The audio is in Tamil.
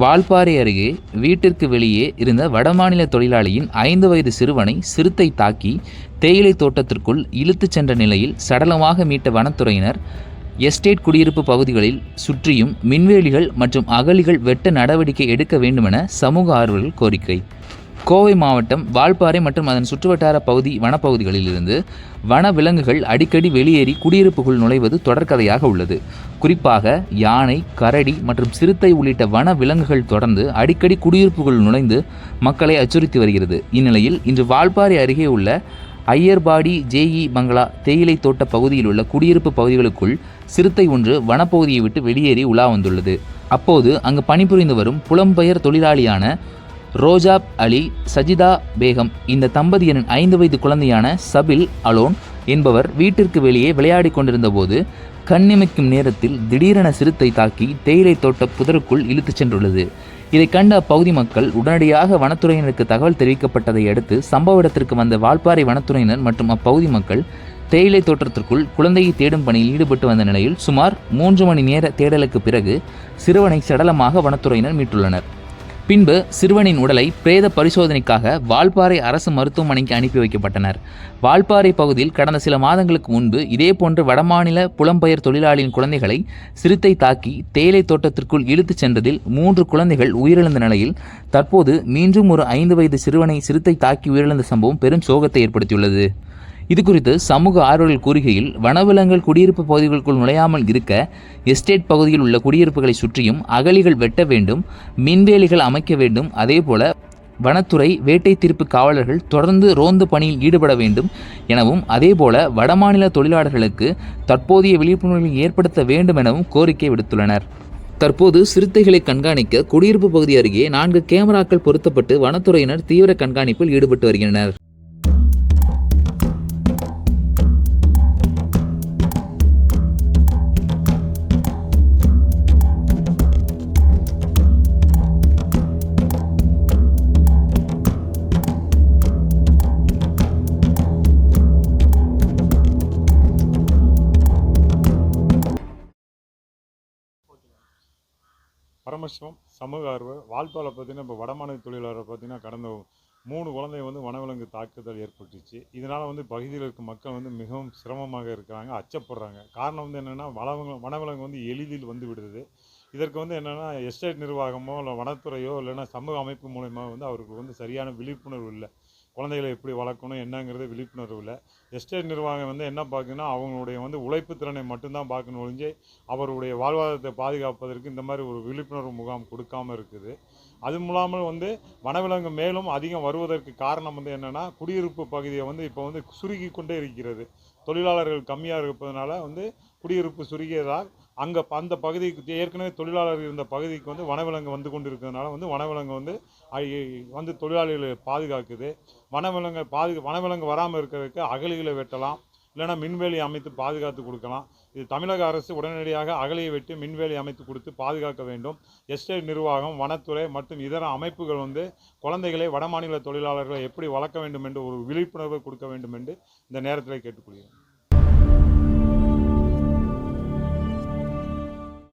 வால்பாறை அருகே வீட்டிற்கு வெளியே இருந்த வடமாநில தொழிலாளியின் ஐந்து வயது சிறுவனை சிறுத்தை தாக்கி தேயிலை தோட்டத்திற்குள் இழுத்துச் சென்ற நிலையில் சடலமாக மீட்ட வனத்துறையினர் எஸ்டேட் குடியிருப்பு பகுதிகளில் சுற்றியும் மின்வேலிகள் மற்றும் அகழிகள் வெட்ட நடவடிக்கை எடுக்க வேண்டுமென சமூக ஆர்வலர்கள் கோரிக்கை. கோவை மாவட்டம் வால்பாறை மற்றும் அதன் சுற்றுவட்டார பகுதி வனப்பகுதிகளிலிருந்து வன விலங்குகள் அடிக்கடி வெளியேறி குடியிருப்புக்குள் நுழைவது தொடர்கதையாக உள்ளது. குறிப்பாக யானை கரடி மற்றும் சிறுத்தை உள்ளிட்ட வன விலங்குகள் தொடர்ந்து அடிக்கடி குடியிருப்புக்குள் நுழைந்து மக்களை அச்சுறுத்தி வருகிறது. இந்நிலையில் இன்று வால்பாறை அருகே உள்ள ஐயர்பாடி ஜேஇ பங்களா தேயிலை தோட்ட பகுதியில் உள்ள குடியிருப்பு பகுதிகளுக்குள் சிறுத்தை ஒன்று வனப்பகுதியை விட்டு வெளியேறி உலா வந்துள்ளது. அப்போது அங்கு பணிபுரிந்து வரும் புலம்பெயர் தொழிலாளியான ரோஜாப் அலி சஜிதா பேகம் இந்த தம்பதியரின் ஐந்து வயது குழந்தையான சபில் அலோன் என்பவர் வீட்டிற்கு வெளியே விளையாடிக் கொண்டிருந்தபோது கண்ணிமைக்கும் நேரத்தில் திடீரென சிறுத்தை தாக்கி தேயிலை தோட்ட புதருக்குள் இழுத்துச் சென்றுள்ளது. இதை கண்ட அப்பகுதி மக்கள் உடனடியாக வனத்துறையினருக்கு தகவல் தெரிவிக்கப்பட்டதை அடுத்து சம்பவ இடத்திற்கு வந்த வால்பாறை வனத்துறையினர் மற்றும் அப்பகுதி மக்கள் தேயிலை தோட்டத்திற்குள் குழந்தையை தேடும் பணியில் ஈடுபட்டு வந்த நிலையில் சுமார் மூன்று மணி நேர தேடலுக்கு பிறகு சிறுவனை சடலமாக வனத்துறையினர் மீட்டுள்ளனர். பின்பு சிறுவனின் உடலை பிரேத பரிசோதனைக்காக வால்பாறை அரசு மருத்துவமனைக்கு அனுப்பி வைக்கப்பட்டனர். வால்பாறை பகுதியில் கடந்த சில மாதங்களுக்கு முன்பு இதேபோன்று வடமாநில புலம்பெயர் தொழிலாளியின் குழந்தைகளை சிறுத்தை தாக்கி தேயிலை தோட்டத்திற்குள் இழுத்துச் சென்றதில் மூன்று குழந்தைகள் உயிரிழந்த நிலையில் தற்போது மீண்டும் ஒரு ஐந்து வயது சிறுவனை சிறுத்தை தாக்கி உயிரிழந்த சம்பவம் பெரும் சோகத்தை ஏற்படுத்தியுள்ளது. இது குறித்து சமூக ஆர்வலர்கள் கூறுகையில் வனவிலங்குகள் குடியிருப்பு பகுதிகளுக்குள் நுழையாமல் இருக்க எஸ்டேட் பகுதியில் உள்ள குடியிருப்புகளை சுற்றியும் அகலிகள் வெட்ட வேண்டும் மின்வேலிகள் அமைக்க வேண்டும். அதேபோல வனத்துறை வேட்டை தீர்ப்பு காவலர்கள் தொடர்ந்து ரோந்து பணியில் ஈடுபட வேண்டும் எனவும் அதேபோல வடமாநில தொழிலாளர்களுக்கு தற்போதைய விழிப்புணர்வை ஏற்படுத்த வேண்டும் எனவும் கோரிக்கை விடுத்துள்ளனர். தற்போது சிறுத்தைகளை கண்காணிக்க குடியிருப்பு பகுதி அருகே நான்கு கேமராக்கள் பொருத்தப்பட்டு வனத்துறையினர் தீவிர கண்காணிப்பில் ஈடுபட்டு வருகின்றனர். பரமசிவம் சமூக ஆர்வ வால்பாலை பார்த்தீங்கன்னா இப்போ வடமாநில தொழிலாளர் பார்த்தீங்கன்னா கடந்த மூணு குழந்தை வந்து வனவிலங்கு தாக்குதல் ஏற்பட்டுச்சு. இதனால் வந்து பகுதியில் இருக்க மக்கள் வந்து மிகவும் சிரமமாக இருக்கிறாங்க அச்சப்படுறாங்க. காரணம் வந்து என்னென்னா வனவிலங்கு வனவிலங்கு வந்து எளிதில் வந்து விடுது. இதற்கு வந்து என்னென்னா எஸ்டேட் நிர்வாகமோ இல்லை வனத்துறையோ இல்லைன்னா சமூக அமைப்பு மூலயமா வந்து அவருக்கு வந்து சரியான விழிப்புணர்வு இல்லை. குழந்தைகளை எப்படி வளர்க்கணும் என்னங்கிறது விழிப்புணர்வு இல்லை. எஸ்டேட் நிர்வாகம் வந்து என்ன பார்க்குன்னா அவங்களுடைய வந்து உழைப்பு திறனை மட்டும்தான் பார்க்கணும் ஒழிஞ்சு அவருடைய வாழ்வாதாரத்தை பாதுகாப்பதற்கு இந்த மாதிரி ஒரு விழிப்புணர்வு முகாம் கொடுக்காம இருக்குது. அது மூலமாக வந்து வனவிலங்கு மேலும் அதிகம் வருவதற்கு காரணம் வந்து என்னென்னா குடியிருப்பு பகுதியை வந்து இப்போ வந்து சுருக்கி கொண்டே இருக்கிறது. தொழிலாளர்கள் கம்மியாக இருப்பதனால வந்து குடியிருப்பு சுருகியதால் அங்கே அந்த பகுதிக்கு ஏற்கனவே தொழிலாளர்கள் இருந்த பகுதிக்கு வந்து வனவிலங்கு வந்து கொண்டு இருக்கிறதுனால வந்து வனவிலங்கு வந்து வந்து தொழிலாளிகளை பாதுகாக்குது. வனவிலங்கு பாது வனவிலங்கு வராமல் இருக்கிறதுக்கு அகழிகளை வெட்டலாம். இல்லைன்னா மின்வேலி அமைத்து பாதுகாத்து கொடுக்கலாம். இது தமிழக அரசு உடனடியாக அகழியை வெட்டி மின்வேலி அமைத்து கொடுத்து பாதுகாக்க வேண்டும். எஸ்டேட் நிர்வாகம் வனத்துறை மற்றும் இதர அமைப்புகள் வந்து குழந்தைகளை வடமாநில தொழிலாளர்களை எப்படி வளர்க்க வேண்டும் என்று ஒரு விழிப்புணர்வை கொடுக்க வேண்டும் என்று இந்த நேரத்தில் கேட்டுக்கொள்கிறேன்.